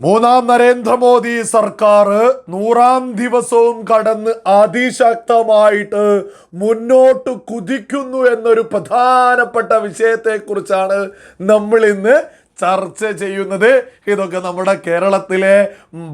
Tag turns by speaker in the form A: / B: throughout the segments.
A: മൂന്നാം നരേന്ദ്രമോദി സർക്കാർ നൂറാം ദിവസവും കടന്ന് അതിശക്തമായിട്ട് മുന്നോട്ട് കുതിക്കുന്നു എന്നൊരു പ്രധാനപ്പെട്ട വിഷയത്തെക്കുറിച്ചാണ് നമ്മൾ ഇന്ന് ചർച്ച ചെയ്യുന്നത്. ഇതൊക്കെ നമ്മുടെ കേരളത്തിലെ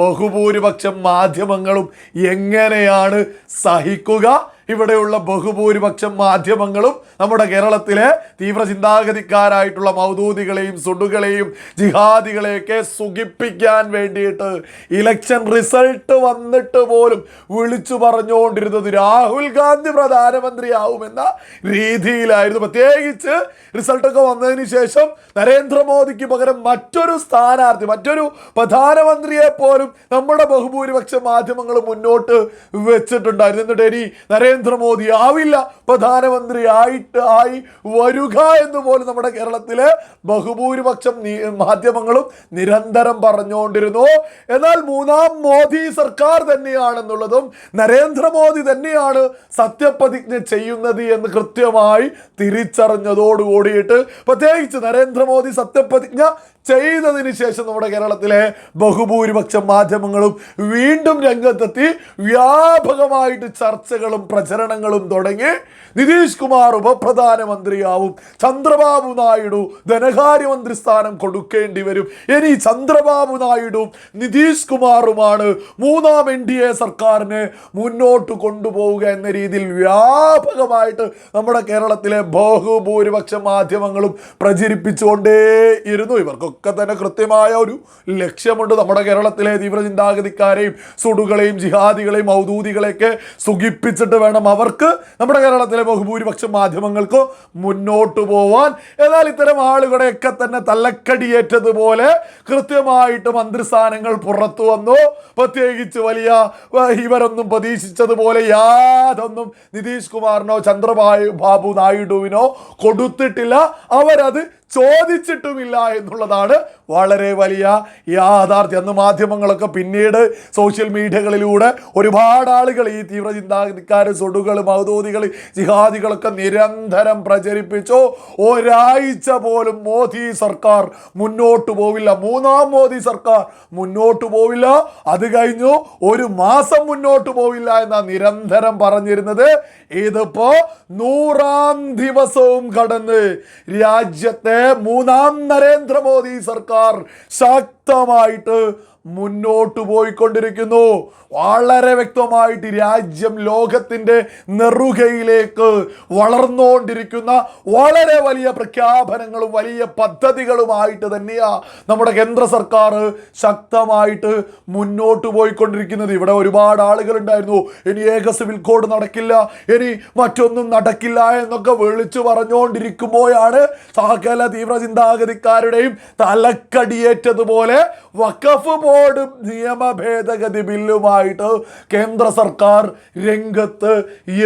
A: ബഹുഭൂരിപക്ഷം മാധ്യമങ്ങളും എങ്ങനെയാണ് സഹിക്കുക ഇവിടെയുള്ള ബഹുഭൂരിപക്ഷം മാധ്യമങ്ങളും നമ്മുടെ കേരളത്തിലെ തീവ്ര ചിന്താഗതിക്കാരായിട്ടുള്ള മൗദൂദികളെയും സുഡുകളെയും ജിഹാദികളെയൊക്കെ സുഖിപ്പിക്കാൻ വേണ്ടിയിട്ട് ഇലക്ഷൻ റിസൾട്ട് വന്നിട്ട് പോലും വിളിച്ചു പറഞ്ഞുകൊണ്ടിരുന്നത് രാഹുൽ ഗാന്ധി പ്രധാനമന്ത്രിയാവുമെന്ന രീതിയിലായിരുന്നു. പ്രത്യേകിച്ച് റിസൾട്ടൊക്കെ വന്നതിന് ശേഷം നരേന്ദ്രമോദിക്ക് പകരം മറ്റൊരു സ്ഥാനാർത്ഥി മറ്റൊരു പ്രധാനമന്ത്രിയെ പോലും നമ്മുടെ ബഹുഭൂരിപക്ഷ മാധ്യമങ്ങൾ മുന്നോട്ട് വെച്ചിട്ടുണ്ടായിരുന്നു. എന്നിട്ട് ഇനി നരേന്ദ്രമോദി ആവില്ല. പ്രധാനമന്ത്രി ആയിട്ട് ആയി വരിക എന്ന് പോലും നമ്മുടെ കേരളത്തിലെ ബഹുഭൂരിപക്ഷം മാധ്യമങ്ങളും നിരന്തരം പറഞ്ഞുകൊണ്ടിരുന്നു. എന്നാൽ മൂന്നാം മോദി സർക്കാർ തന്നെയാണെന്നുള്ളതും നരേന്ദ്രമോദി തന്നെയാണ് സത്യപ്രതിജ്ഞ ചെയ്യുന്നത് എന്ന് കൃത്യമായി തിരിച്ചറിഞ്ഞതോടുകൂടിയിട്ട് പ്രത്യേകിച്ച് നരേന്ദ്രമോദി സത്യപ്രതിജ്ഞ ചെയ്തതിന് ശേഷം നമ്മുടെ കേരളത്തിലെ ബഹുഭൂരിപക്ഷം മാധ്യമങ്ങളും വീണ്ടും രംഗത്തെത്തി. വ്യാപകമായിട്ട് ചർച്ചകളും തുടങ്ങി നിതീഷ് കുമാർ ഉപപ്രധാനമന്ത്രിയാവും. ചന്ദ്രബാബു നായിഡു ധനകാര്യമന്ത്രി സ്ഥാനം കൊടുക്കേണ്ടി വരും. ഇനി ചന്ദ്രബാബു നായിഡു നിതീഷ് കുമാറുമാണ് മൂന്നാം എൻ ഡി എ സർക്കാരിനെ മുന്നോട്ട് കൊണ്ടുപോവുക എന്ന രീതിയിൽ വ്യാപകമായിട്ട് നമ്മുടെ കേരളത്തിലെ ബഹുഭൂരിപക്ഷ മാധ്യമങ്ങളും പ്രചരിപ്പിച്ചുകൊണ്ടേ ഇരുന്നു ഇവർക്കൊക്കെ തന്നെ കൃത്യമായ ഒരു ലക്ഷ്യമുണ്ട്. നമ്മുടെ കേരളത്തിലെ തീവ്രചിന്താഗതിക്കാരെയും സുടുകളെയും ജിഹാദികളെയും ഔദൂതികളെയൊക്കെ സുഖിപ്പിച്ചിട്ട് വേണം അവർക്ക് നമ്മുടെ കേരളത്തിലെ ബഹുഭൂരിപക്ഷം മാധ്യമങ്ങൾക്കോ മുന്നോട്ട് പോവാൻ. എന്നാൽ ഇത്തരം ആളുകളെയൊക്കെ തന്നെ തല്ലക്കടിയേറ്റതുപോലെ കൃത്യമായിട്ട് മന്ത്രിസ്ഥാനങ്ങൾ പുറത്തു വന്നു. പ്രത്യേകിച്ച് വലിയ ഇവരൊന്നും പ്രതീക്ഷിച്ചതുപോലെ യാതൊന്നും നിതീഷ് കുമാറിനോ ചന്ദ്രബാബു ബാബു നായിഡുവിനോ കൊടുത്തിട്ടില്ല. അവരത് ചോദിച്ചിട്ടുമില്ല എന്നുള്ളതാണ് വളരെ വലിയ യാഥാർത്ഥ്യം. അന്ന് മാധ്യമങ്ങളൊക്കെ പിന്നീട് സോഷ്യൽ മീഡിയകളിലൂടെ ഒരുപാട് ആളുകൾ ഈ തീവ്ര സൊടുകൾ മൗതോദികൾ ജിഹാദികളൊക്കെ നിരന്തരം പ്രചരിപ്പിച്ചു. ഒരാഴ്ച പോലും മോദി സർക്കാർ മുന്നോട്ട് പോവില്ല. മൂന്നാം മോദി സർക്കാർ മുന്നോട്ട് പോവില്ല. അത് കഴിഞ്ഞു ഒരു മാസം മുന്നോട്ട് പോവില്ല എന്നാ നിരന്തരം പറഞ്ഞിരുന്നത്. ഇതിപ്പോ നൂറാം ദിവസവും കടന്ന് രാജ്യത്തെ മൂന്നാം നരേന്ദ്രമോദി സർക്കാർ ശക്തമായിട്ട് മുന്നോട്ട് പോയിക്കൊണ്ടിരിക്കുന്നു. വളരെ വ്യക്തമായിട്ട് രാജ്യം ലോകത്തിന്റെ നെറുകയിലേക്ക് വളർന്നുകൊണ്ടിരിക്കുന്ന വളരെ വലിയ പ്രഖ്യാപനങ്ങളും വലിയ പദ്ധതികളുമായിട്ട് തന്നെയാ നമ്മുടെ കേന്ദ്ര സർക്കാർ ശക്തമായിട്ട് മുന്നോട്ട് പോയിക്കൊണ്ടിരിക്കുന്നത്. ഇവിടെ ഒരുപാട് ആളുകളുണ്ടായിരുന്നു. ഇനി ഏക സിവിൽ കോഡ് നടക്കില്ല ഇനി മറ്റൊന്നും നടക്കില്ല എന്നൊക്കെ വിളിച്ചു പറഞ്ഞുകൊണ്ടിരിക്കുമ്പോഴാണ് സകല തീവ്ര ചിന്താഗതിക്കാരുടെയും തലക്കടിയേറ്റതുപോലെ വഖഫ് ബോർഡ് നിയമ ഭേദഗതി ബില്ലുമായിട്ട് കേന്ദ്ര സർക്കാർ രംഗത്ത്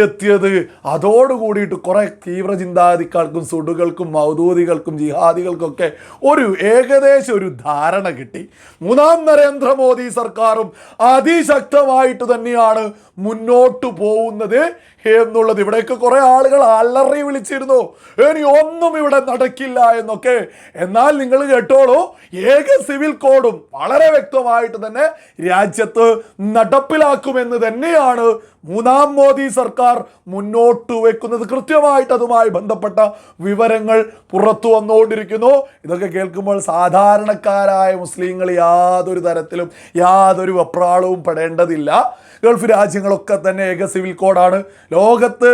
A: എത്തിയത്. അതോടുകൂടിയിട്ട് കുറെ തീവ്ര ചിന്താധിക്കാർക്കും സുഡുകൾക്കും മൗദൂദികൾക്കും ജിഹാദികൾക്കൊക്കെ ഒരു ഏകദേശം ഒരു ധാരണ കിട്ടി. മൂന്നാം നരേന്ദ്രമോദി സർക്കാരും അതിശക്തമായിട്ട് തന്നെയാണ് മുന്നോട്ട് പോകുന്നത് എന്നുള്ളത്. ഇവിടെയൊക്കെ കുറേ ആളുകൾ അലറി വിളിച്ചിരുന്നു. ഇനി ഒന്നും ഇവിടെ നടക്കില്ല എന്നൊക്കെ. എന്നാൽ നിങ്ങൾ കേട്ടോളൂ ഏക സിവിൽ കോഡും വളരെ വ്യക്തമായിട്ട് തന്നെ രാജ്യത്ത് നടപ്പിലാക്കുമെന്ന് തന്നെയാണ് മൂന്നാം മോദി സർക്കാർ മുന്നോട്ട് വെക്കുന്നത്. കൃത്യമായിട്ട് അതുമായി ബന്ധപ്പെട്ട വിവരങ്ങൾ പുറത്തു വന്നുകൊണ്ടിരിക്കുന്നു. ഇതൊക്കെ കേൾക്കുമ്പോൾ സാധാരണക്കാരായ മുസ്ലിങ്ങൾ യാതൊരു തരത്തിലും യാതൊരു വെപ്രാളവും പെടേണ്ടതില്ല. ഗൾഫ് രാജ്യങ്ങളൊക്കെ തന്നെ ഏക സിവിൽ കോഡാണ്. ലോകത്ത്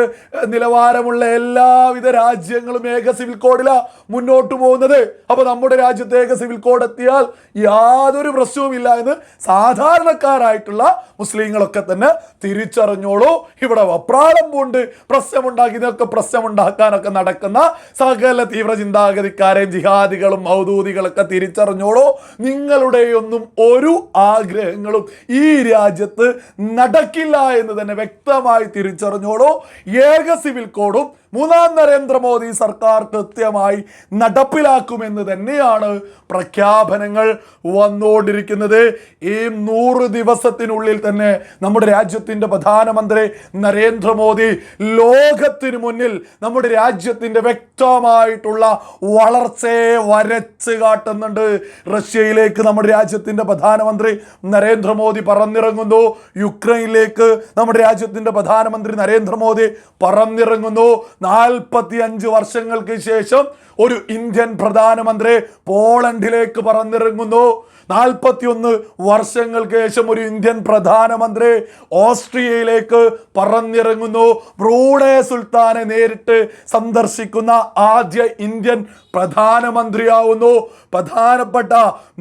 A: നിലവാരമുള്ള എല്ലാവിധ രാജ്യങ്ങളും ഏക സിവിൽ കോഡിലാണ് മുന്നോട്ട് പോകുന്നത്. അപ്പോൾ നമ്മുടെ രാജ്യത്ത് ഏക സിവിൽ കോഡ് എത്തിയാൽ യാതൊരു പ്രശ്നവുമില്ല എന്ന് സാധാരണക്കാരായിട്ടുള്ള മുസ്ലിങ്ങളൊക്കെ തന്നെ തിരിച്ചറിഞ്ഞോളൂ. ഇവിടെ വപ്രാളം പൂണ്ട് പ്രശ്നമുണ്ടാക്കി ഇതൊക്കെ പ്രശ്നമുണ്ടാക്കാനൊക്കെ നടക്കുന്ന സകല തീവ്ര ചിന്താഗതിക്കാരെയും ജിഹാദികളും മൗദൂദികളൊക്കെ തിരിച്ചറിഞ്ഞോളൂ. നിങ്ങളുടെയൊന്നും ഒരു ആഗ്രഹങ്ങളും ഈ രാജ്യത്ത് നടക്കില്ല എന്ന് തന്നെ വ്യക്തമായി തിരിച്ചറിഞ്ഞോളൂ. ഏക സിവിൽ കോഡും മൂന്നാം നരേന്ദ്രമോദി സർക്കാർ കൃത്യമായി നടപ്പിലാക്കുമെന്ന് തന്നെയാണ് പ്രഖ്യാപനങ്ങൾ വന്നുകൊണ്ടിരിക്കുന്നത്. ഈ നൂറ് ദിവസത്തിനുള്ളിൽ തന്നെ നമ്മുടെ രാജ്യത്തിന്റെ പ്രധാനമന്ത്രി നരേന്ദ്രമോദി ലോകത്തിന് മുന്നിൽ നമ്മുടെ രാജ്യത്തിന്റെ വ്യക്തമായിട്ടുള്ള വളർച്ചയെ വരച്ച് കാട്ടുന്നുണ്ട്. റഷ്യയിലേക്ക് നമ്മുടെ രാജ്യത്തിന്റെ പ്രധാനമന്ത്രി നരേന്ദ്രമോദി പറന്നിറങ്ങുന്നു. യുക്രൈനിലേക്ക് നമ്മുടെ രാജ്യത്തിന്റെ പ്രധാനമന്ത്രി നരേന്ദ്രമോദി പറന്നിറങ്ങുന്നു. നാൽപ്പത്തി അഞ്ച് വർഷങ്ങൾക്ക് ശേഷം ഒരു ഇന്ത്യൻ പ്രധാനമന്ത്രി പോളണ്ടിലേക്ക് പറന്നിറങ്ങുന്നു. നാൽപ്പത്തിയൊന്ന് വർഷങ്ങൾക്ക് ശേഷം ഒരു ഇന്ത്യൻ പ്രധാനമന്ത്രി ഓസ്ട്രിയയിലേക്ക് പറന്നിറങ്ങുന്നു. ബ്രൂണെ സുൽത്താനെ നേരിട്ട് സന്ദർശിക്കുന്ന ആദ്യ ഇന്ത്യൻ പ്രധാനമന്ത്രിയാവുന്നു. പ്രധാനപ്പെട്ട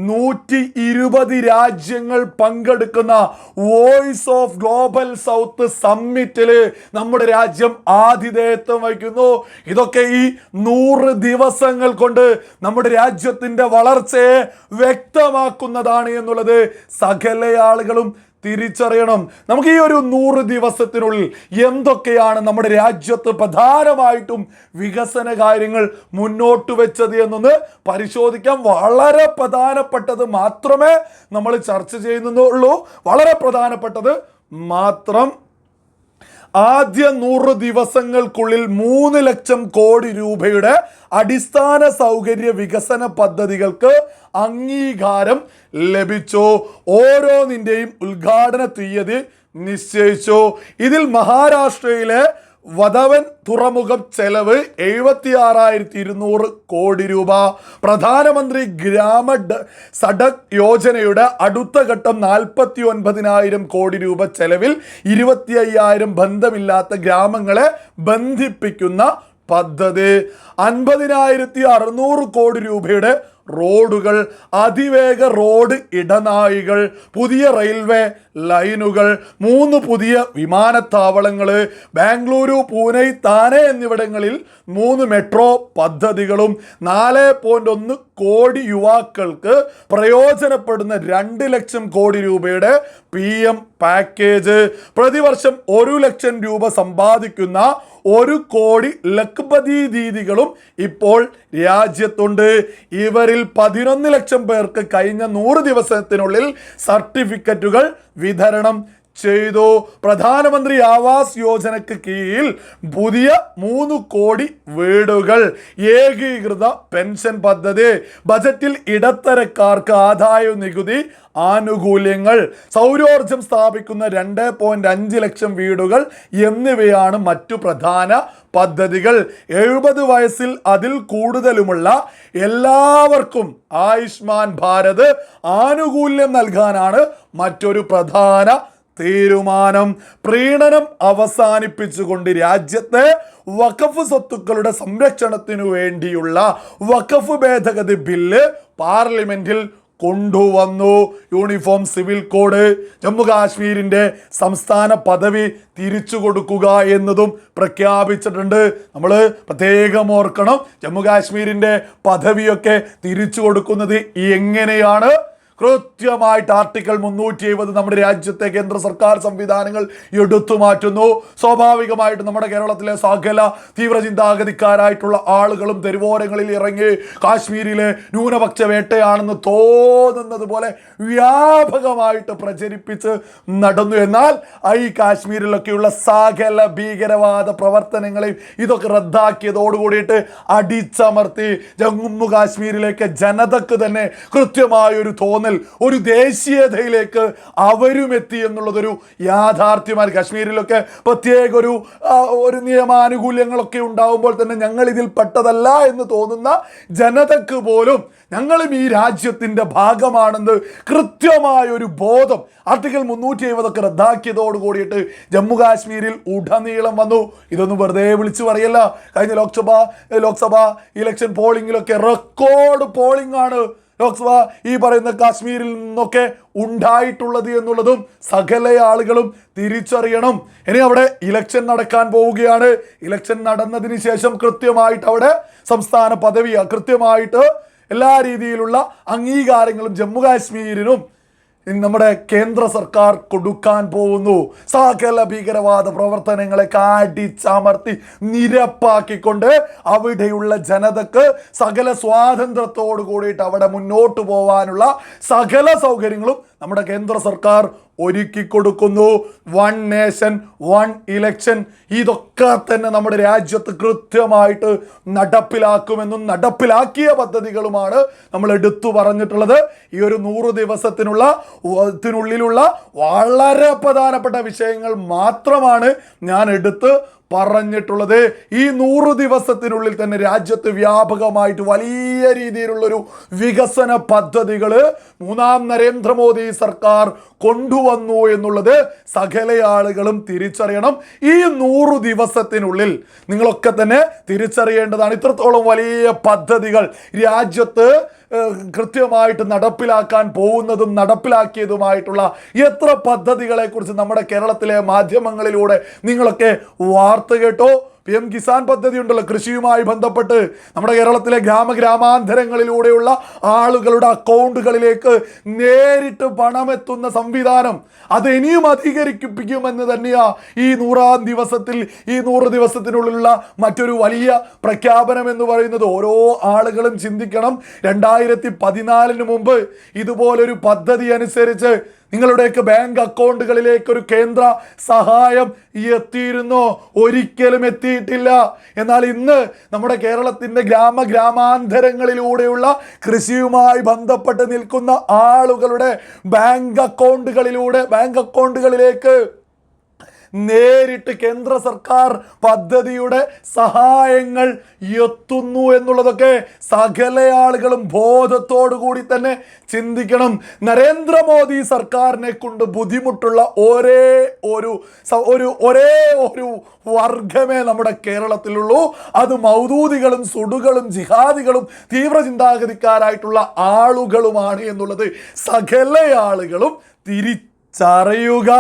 A: നൂറ്റി ഇരുപത് രാജ്യങ്ങൾ പങ്കെടുക്കുന്ന വോയിസ് ഓഫ് ഗ്ലോബൽ സൗത്ത് സമ്മിറ്റിൽ നമ്മുടെ രാജ്യം ആതിഥേയത്വം വഹിക്കുന്നു. ഇതൊക്കെ ഈ നൂറ് ദിവസങ്ങൾ കൊണ്ട് നമ്മുടെ രാജ്യത്തിന്റെ വളർച്ചയെ വ്യക്തമാക്കുന്നതാണ് എന്നുള്ളത് സകല ആളുകളും തിരിച്ചറിയണം. നമുക്ക് ഈ ഒരു നൂറ് ദിവസത്തിനുള്ളിൽ എന്തൊക്കെയാണ് നമ്മുടെ രാജ്യത്ത് പ്രധാനമായിട്ടും വികസന കാര്യങ്ങൾ മുന്നോട്ട് വെച്ചത് എന്നൊന്ന് പരിശോധിക്കാം. വളരെ പ്രധാനപ്പെട്ടത് മാത്രമേ നമ്മൾ ചർച്ച ചെയ്യുന്നുള്ളൂ. വളരെ പ്രധാനപ്പെട്ടത് മാത്രം ആദ്യ നൂറ് ദിവസങ്ങൾക്കുള്ളിൽ മൂന്ന് ലക്ഷം കോടി രൂപയുടെ അടിസ്ഥാന സൗകര്യ വികസന പദ്ധതികൾക്ക് അംഗീകാരം ലഭിച്ചു. ഓരോന്നിന്റെയും ഉദ്ഘാടന തീയതി നിശ്ചയിച്ചു. ഇതിൽ മഹാരാഷ്ട്രയിലെ വധവൻ തുറമുഖം ചെലവ് എഴുപത്തി ആറായിരത്തി ഇരുന്നൂറ് കോടി രൂപ. പ്രധാനമന്ത്രി ഗ്രാമ സഡക് യോജനയുടെ അടുത്ത ഘട്ടം നാൽപ്പത്തി ഒൻപതിനായിരം കോടി രൂപ ചെലവിൽ ഇരുപത്തി അയ്യായിരം ബന്ധമില്ലാത്ത ഗ്രാമങ്ങളെ ബന്ധിപ്പിക്കുന്ന പദ്ധതി. അൻപതിനായിരത്തി അറുന്നൂറ് കോടി രൂപയുടെ റോഡുകൾ അതിവേഗ റോഡ് ഇടനാഴികൾ പുതിയ റെയിൽവേ ലൈനുകൾ മൂന്ന് പുതിയ വിമാനത്താവളങ്ങൾ ബാംഗ്ലൂരു പൂനെ താനെ എന്നിവിടങ്ങളിൽ മൂന്ന് മെട്രോ പദ്ധതികളും നാല് പോയിന്റ് ഒന്ന് കോടി യുവാക്കൾക്ക് പ്രയോജനപ്പെടുന്ന രണ്ട് ലക്ഷം കോടി രൂപയുടെ പി എം പാക്കേജ്. പ്രതിവർഷം ഒരു ലക്ഷം രൂപ സമ്പാദിക്കുന്ന ഒരു കോടി ലഖ്പതി ദീദികളും ഇപ്പോൾ രാജ്യത്തുണ്ട്. ഇവരിൽ പതിനൊന്ന് ലക്ഷം പേർക്ക് കഴിഞ്ഞ നൂറ് ദിവസത്തിനുള്ളിൽ സർട്ടിഫിക്കറ്റുകൾ വിതരണം ചെയ്തു. പ്രധാനമന്ത്രി ആവാസ് യോജനയ്ക്ക് കീഴിൽ പുതിയ മൂന്ന് കോടി വീടുകൾ. ഏകീകൃത പെൻഷൻ പദ്ധതി. ബജറ്റിൽ ഇടത്തരക്കാർക്ക് ആദായ നികുതി ആനുകൂല്യങ്ങൾ. സൗരോർജം സ്ഥാപിക്കുന്ന രണ്ട് പോയിന്റ് അഞ്ച് ലക്ഷം വീടുകൾ എന്നിവയാണ് മറ്റു പ്രധാന പദ്ധതികൾ. എഴുപത് വയസ്സിൽ അതിൽ കൂടുതലുമുള്ള എല്ലാവർക്കും ആയുഷ്മാൻ ഭാരത് ആനുകൂല്യം നൽകാനാണ് മറ്റൊരു പ്രധാന തീരുമാനം പ്രീണനം അവസാനിപ്പിച്ചുകൊണ്ട് രാജ്യത്തെ വഖഫ് സ്വത്തുക്കളുടെ സംരക്ഷണത്തിനു വേണ്ടിയുള്ള വഖഫ് ഭേദഗതി ബില്ല് പാർലമെന്റിൽ കൊണ്ടുവന്നു. യൂണിഫോം സിവിൽ കോഡ് ജമ്മു കാശ്മീരിന്റെ സംസ്ഥാന പദവി തിരിച്ചു കൊടുക്കുക എന്നതും പ്രഖ്യാപിച്ചിട്ടുണ്ട്. നമ്മൾ പ്രത്യേകം ഓർക്കണം ജമ്മു കാശ്മീരിന്റെ പദവിയൊക്കെ തിരിച്ചു കൊടുക്കുന്നത് എങ്ങനെയാണ്? കൃത്യമായിട്ട് ആർട്ടിക്കിൾ മുന്നൂറ്റി എഴുപത് നമ്മുടെ രാജ്യത്തെ കേന്ദ്ര സർക്കാർ സംവിധാനങ്ങൾ എടുത്തു മാറ്റുന്നു. സ്വാഭാവികമായിട്ട് നമ്മുടെ കേരളത്തിലെ സകല തീവ്ര ചിന്താഗതിക്കാരായിട്ടുള്ള ആളുകളും തെരുവോരങ്ങളിൽ ഇറങ്ങി കാശ്മീരിലെ ന്യൂനപക്ഷ വേട്ടയാണെന്ന് തോന്നുന്നത് പോലെ വ്യാപകമായിട്ട് പ്രചരിപ്പിച്ച് നടന്നു. എന്നാൽ ഐ കാശ്മീരിലൊക്കെയുള്ള സകല ഭീകരവാദ പ്രവർത്തനങ്ങളെയും ഇതൊക്കെ റദ്ദാക്കിയതോട് കൂടിയിട്ട് അടിച്ചമർത്തി ജമ്മു കാശ്മീരിലേക്ക് ജനതക്ക് തന്നെ കൃത്യമായ ഒരു ഒരു ദേശീയതയിലേക്ക് അവരും എത്തി എന്നുള്ളതൊരു യാഥാർത്ഥ്യമാണ്. കാശ്മീരിലൊക്കെ പ്രത്യേക ഒരു ഒരു നിയമാനുകൂല്യങ്ങളൊക്കെ ഉണ്ടാവുമ്പോൾ തന്നെ ഞങ്ങൾ ഇതിൽ പെട്ടതല്ല എന്ന് തോന്നുന്ന ജനതക്ക് പോലും ഞങ്ങളും ഈ രാജ്യത്തിന്റെ ഭാഗമാണെന്ന് കൃത്യമായ ഒരു ബോധം ആർട്ടിക്കിൾ മുന്നൂറ്റി എഴുപതൊക്കെ റദ്ദാക്കിയതോട് കൂടിയിട്ട് ജമ്മു കാശ്മീരിൽ ഉടനീളം വന്നു. ഇതൊന്നും വെറുതെ വിളിച്ചു പറയല്ല. കഴിഞ്ഞ ലോക്സഭ ലോക്സഭ ഇലക്ഷൻ പോളിങ്ങിലൊക്കെ റെക്കോർഡ് പോളിംഗ് ആണ് ലോക്സഭ ഈ പറയുന്ന കാശ്മീരിൽ നിന്നൊക്കെ ഉണ്ടായിട്ടുള്ളത് എന്നുള്ളതും സകല ആളുകളും തിരിച്ചറിയണം. ഇനി അവിടെ ഇലക്ഷൻ നടക്കാൻ പോവുകയാണ്. ഇലക്ഷൻ നടന്നതിന് ശേഷം കൃത്യമായിട്ട് അവിടെ സംസ്ഥാന പദവി കൃത്യമായിട്ട് എല്ലാ രീതിയിലുള്ള അംഗീകാരങ്ങളും ജമ്മു കാശ്മീരിനും നമ്മുടെ കേന്ദ്ര സർക്കാർ കൊടുക്കാൻ പോകുന്നു. സകല ഭീകരവാദ പ്രവർത്തനങ്ങളെ കാടിച്ചമർത്തി നിരപ്പാക്കിക്കൊണ്ട് അവിടെയുള്ള ജനതക്ക് സകല സ്വാതന്ത്ര്യത്തോടു കൂടിയിട്ട് അവിടെ മുന്നോട്ട് പോകാനുള്ള സകല സൗകര്യങ്ങളും നമ്മുടെ കേന്ദ്ര സർക്കാർ ഒരുക്കി കൊടുക്കുന്നു. വൺ നേഷൻ വൺ ഇലക്ഷൻ ഇതൊക്കെ തന്നെ നമ്മുടെ രാജ്യത്ത് കൃത്യമായിട്ട് നടപ്പിലാക്കുമെന്നും നടപ്പിലാക്കിയ പദ്ധതികളുമാണ് നമ്മൾ എടുത്തു പറഞ്ഞിട്ടുള്ളത്. ഈ ഒരു നൂറ് ദിവസത്തിനുള്ള ത്തിനുള്ളിലുള്ള വളരെ പ്രധാനപ്പെട്ട വിഷയങ്ങൾ മാത്രമാണ് ഞാൻ എടുത്ത് പറഞ്ഞിട്ടുള്ളത് ഈ നൂറ് ദിവസത്തിനുള്ളിൽ തന്നെ രാജ്യത്ത് വ്യാപകമായിട്ട് വലിയ രീതിയിലുള്ളൊരു വികസന പദ്ധതികൾ മൂന്നാം നരേന്ദ്രമോദി സർക്കാർ കൊണ്ടുവന്നു എന്നുള്ളത് സകല ആളുകളും തിരിച്ചറിയണം. ഈ നൂറ് ദിവസത്തിനുള്ളിൽ നിങ്ങളൊക്കെ തന്നെ തിരിച്ചറിയേണ്ടതാണ്. ഇത്രത്തോളം വലിയ പദ്ധതികൾ രാജ്യത്ത് കൃത്യമായിട്ട് നടപ്പിലാക്കാൻ പോകുന്നതും നടപ്പിലാക്കിയതുമായിട്ടുള്ള എത്ര പദ്ധതികളെക്കുറിച്ച് നമ്മുടെ കേരളത്തിലെ മാധ്യമങ്ങളിലൂടെ നിങ്ങളൊക്കെ വാർത്ത കേട്ടോ? പി എം കിസാൻ പദ്ധതി ഉണ്ടല്ലോ. കൃഷിയുമായി ബന്ധപ്പെട്ട് നമ്മുടെ കേരളത്തിലെ ഗ്രാമഗ്രാമാന്തരങ്ങളിലൂടെയുള്ള ആളുകളുടെ അക്കൗണ്ടുകളിലേക്ക് നേരിട്ട് പണമെത്തുന്ന സംവിധാനം അത് ഇനിയും അധികരിപ്പിക്കുമെന്ന് തന്നെയാ ഈ നൂറാം ദിവസത്തിൽ ഈ നൂറ് ദിവസത്തിനുള്ളിലുള്ള മറ്റൊരു വലിയ പ്രഖ്യാപനം എന്ന് പറയുന്നത്. ഓരോ ആളുകളും ചിന്തിക്കണം. രണ്ടായിരത്തി പതിനാലിന് മുമ്പ് ഇതുപോലൊരു പദ്ധതി അനുസരിച്ച് നിങ്ങളുടെയൊക്കെ ബാങ്ക് അക്കൗണ്ടുകളിലേക്ക് ഒരു കേന്ദ്ര സഹായം എത്തിയിരുന്നോ. ഒരിക്കലും എത്തിയിട്ടില്ല. എന്നാൽ ഇന്ന് നമ്മുടെ കേരളത്തിന്റെ ഗ്രാമ ഗ്രാമാന്തരങ്ങളിലൂടെയുള്ള കൃഷിയുമായി ബന്ധപ്പെട്ട് നിൽക്കുന്ന ആളുകളുടെ ബാങ്ക് അക്കൗണ്ടുകളിലൂടെ ബാങ്ക് അക്കൗണ്ടുകളിലേക്ക് നേരിട്ട് കേന്ദ്ര സർക്കാർ പദ്ധതിയുടെ സഹായങ്ങൾ എത്തുന്നു എന്നുള്ളതൊക്കെ സകല ആളുകളും ബോധത്തോടു കൂടി തന്നെ ചിന്തിക്കണം. നരേന്ദ്രമോദി സർക്കാരിനെ കൊണ്ട് ബുദ്ധിമുട്ടുള്ള ഒരേ ഒരു ഒരു ഒരേ ഒരു വർഗമേ നമ്മുടെ കേരളത്തിലുള്ളൂ. അത് മൗദൂദികളും സുടുകളും ജിഹാദികളും തീവ്ര ചിന്താഗതിക്കാരായിട്ടുള്ള ആളുകളുമാണ് എന്നുള്ളത് സകല ആളുകളും തിരിച്ചറിയുക.